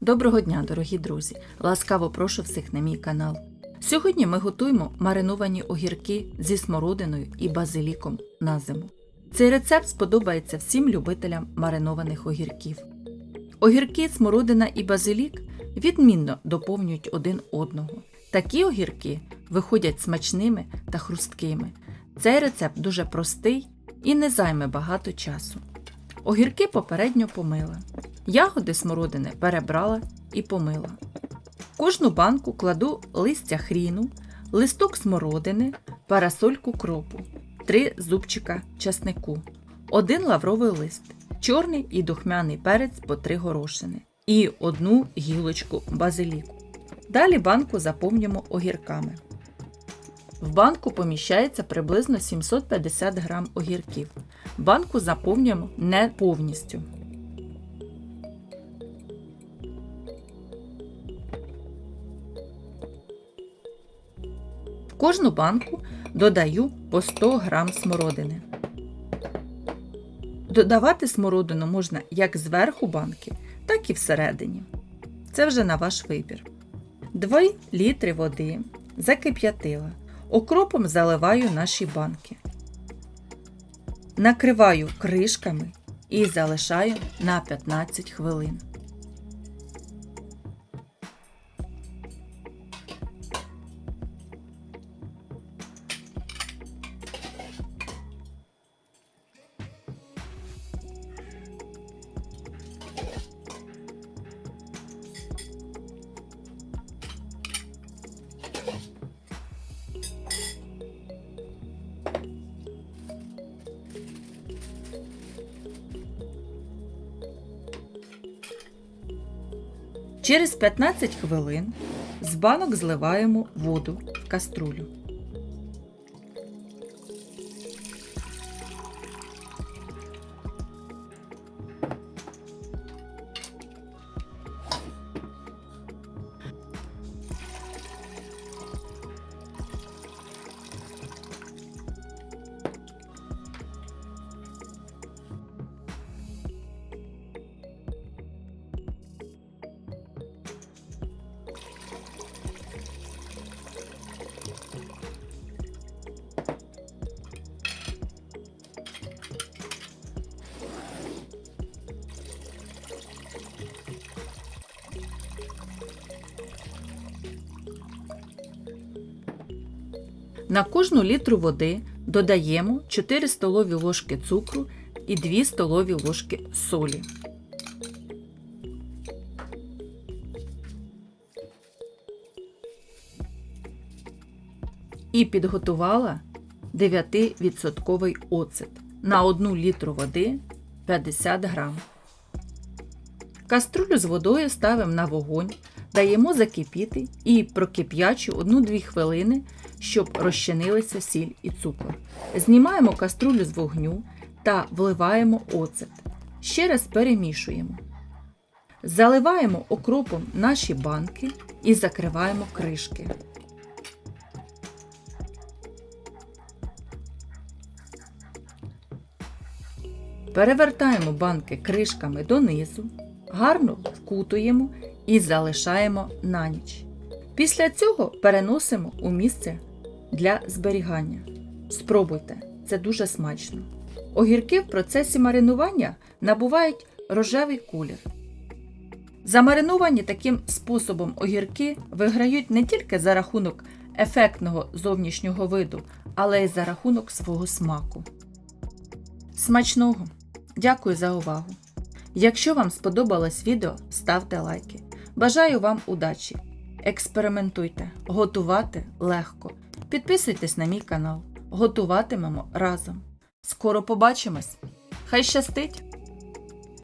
Доброго дня, дорогі друзі! Ласкаво прошу всіх на мій канал. Сьогодні ми готуємо мариновані огірки зі смородиною і базиліком на зиму. Цей рецепт сподобається всім любителям маринованих огірків. Огірки, смородина і базилік відмінно доповнюють один одного. Такі огірки виходять смачними та хрусткими. Цей рецепт дуже простий і не займе багато часу. Огірки попередньо помила. Ягоди смородини перебрала і помила. В кожну банку кладу листя хріну, листок смородини, парасольку кропу, три зубчика часнику, один лавровий лист, чорний і духмяний перець по три горошини і одну гілочку базиліку. Далі банку заповнюємо огірками. В банку поміщається приблизно 750 грам огірків. Банку заповнюємо не повністю. Кожну банку додаю по 100 грам смородини. Додавати смородину можна як зверху банки, так і всередині. Це вже на ваш вибір. 2 літри води закип'ятила. Окропом заливаю наші банки. Накриваю кришками і залишаю на 15 хвилин. Через 15 хвилин з банок зливаємо воду в каструлю. На кожну літру води додаємо 4 столові ложки цукру і 2 столові ложки солі. І підготувала 9% оцет на 1 літру води 50 грам. Каструлю з водою ставимо на вогонь, даємо закипіти і прокип'ячу 1-2 хвилини, щоб розчинилися сіль і цукор. Знімаємо каструлю з вогню та вливаємо оцет. Ще раз перемішуємо. Заливаємо окропом наші банки і закриваємо кришки. Перевертаємо банки кришками донизу, гарно вкутуємо і залишаємо на ніч. Після цього переносимо у місце для зберігання. Спробуйте, це дуже смачно. Огірки в процесі маринування набувають рожевий колір. Замариновані таким способом огірки виграють не тільки за рахунок ефектного зовнішнього виду, але й за рахунок свого смаку. Смачного! Дякую за увагу! Якщо вам сподобалось відео, ставте лайки. Бажаю вам удачі! Експериментуйте, готувати легко. Підписуйтесь на мій канал. Готуватимемо разом. Скоро побачимось! Хай щастить!